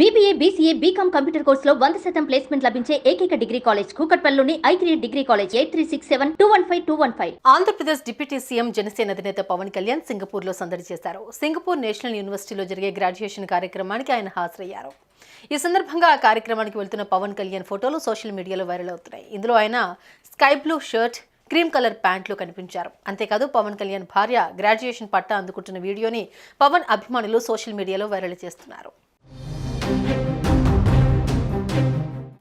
BBA BCA BCom computer కోర్సులో వంద శాతం ప్లేస్మెంట్ లభించే ఏకైక degree college కూకట్పల్లిలోని I degree college eight three six seven two one five two one five Andhra Pradesh deputy CM Janasena అధినేత పవన్ కళ్యాణ్ సింగపూర్లో సందడి చేశారు. సింగపూర్ నేషనల్ యూనివర్సిటీలో జరిగే గ్రాడ్యుయేషన్ కార్యక్రమానికి ఆయన హాజరయ్యారు. ఈ సందర్భంగా ఆ కార్యక్రమానికి వెళ్తున్న పవన్ కళ్యాణ్ ఫోటోలు సోషల్ మీడియాలో వైరల్ అవుతున్నాయి. ఇందులో ఆయన sky blue shirt cream colour ప్యాంట్లో కనిపించారు. అంతేకాదు పవన్ కళ్యాణ్ భార్య గ్రాడ్యుయేషన్ పట్టా అందుకుంటున్న వీడియోని పవన్ అభిమానులు సోషల్ మీడియాలో వైరల్ చేస్తున్నారు.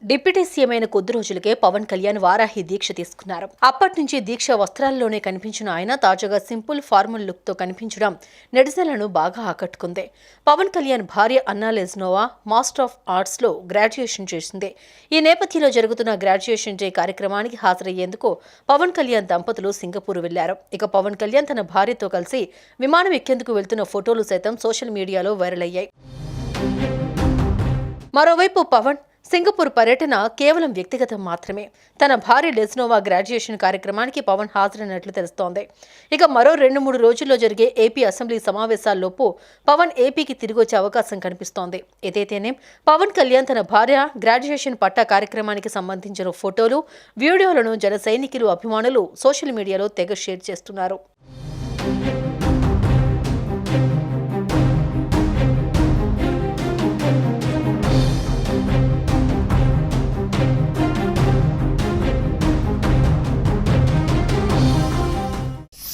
డిప్యూటీ సీఎం అయిన కొద్ది రోజులకే పవన్ కళ్యాణ్ వారాహి దీక్ష తీసుకున్నారు. అప్పటి నుంచి దీక్ష వస్త్రాల్లోనే కనిపించిన ఆయన తాజాగా సింపుల్ ఫార్మల్ లుక్తో కనిపించడం నెటిజన్లను బాగా ఆకట్టుకుంది. పవన్ కళ్యాణ్ భార్య అన్నా లెజ్నోవా మాస్టర్ ఆఫ్ ఆర్ట్స్లో గ్రాడ్యుయేషన్ చేసింది. ఈ నేపథ్యంలో జరుగుతున్న గ్రాడ్యుయేషన్ డే కార్యక్రమానికి హాజరయ్యేందుకు పవన్ కళ్యాణ్ దంపతులు సింగపూర్ వెళ్ళారు. ఇక పవన్ కళ్యాణ్ తన భార్యతో కలిసి విమానం ఎక్కేందుకు వెళ్తున్న ఫోటోలు సైతం సోషల్ మీడియాలో వైరల్ అయ్యాయి. మరోవైపు పవన్ సింగపూర్ పర్యటన కేవలం వ్యక్తిగతం మాత్రమే. తన భార్య డెస్నోవా గ్రాడ్యుయేషన్ కార్యక్రమానికి పవన్ హాజరైనట్లు తెలుస్తోంది. ఇక మరో రెండు మూడు రోజుల్లో జరిగే ఏపీ అసెంబ్లీ సమావేశాల్లోపు పవన్ ఏపీకి తిరిగి వచ్చే అవకాశం కనిపిస్తోంది. ఏదైతేనే పవన్ కళ్యాణ్ తన భార్య గ్రాడ్యుయేషన్ పట్టా కార్యక్రమానికి సంబంధించిన ఫోటోలు వీడియోలను జన సైనికులు అభిమానులు సోషల్ మీడియాలో తెగ షేర్ చేస్తున్నారు.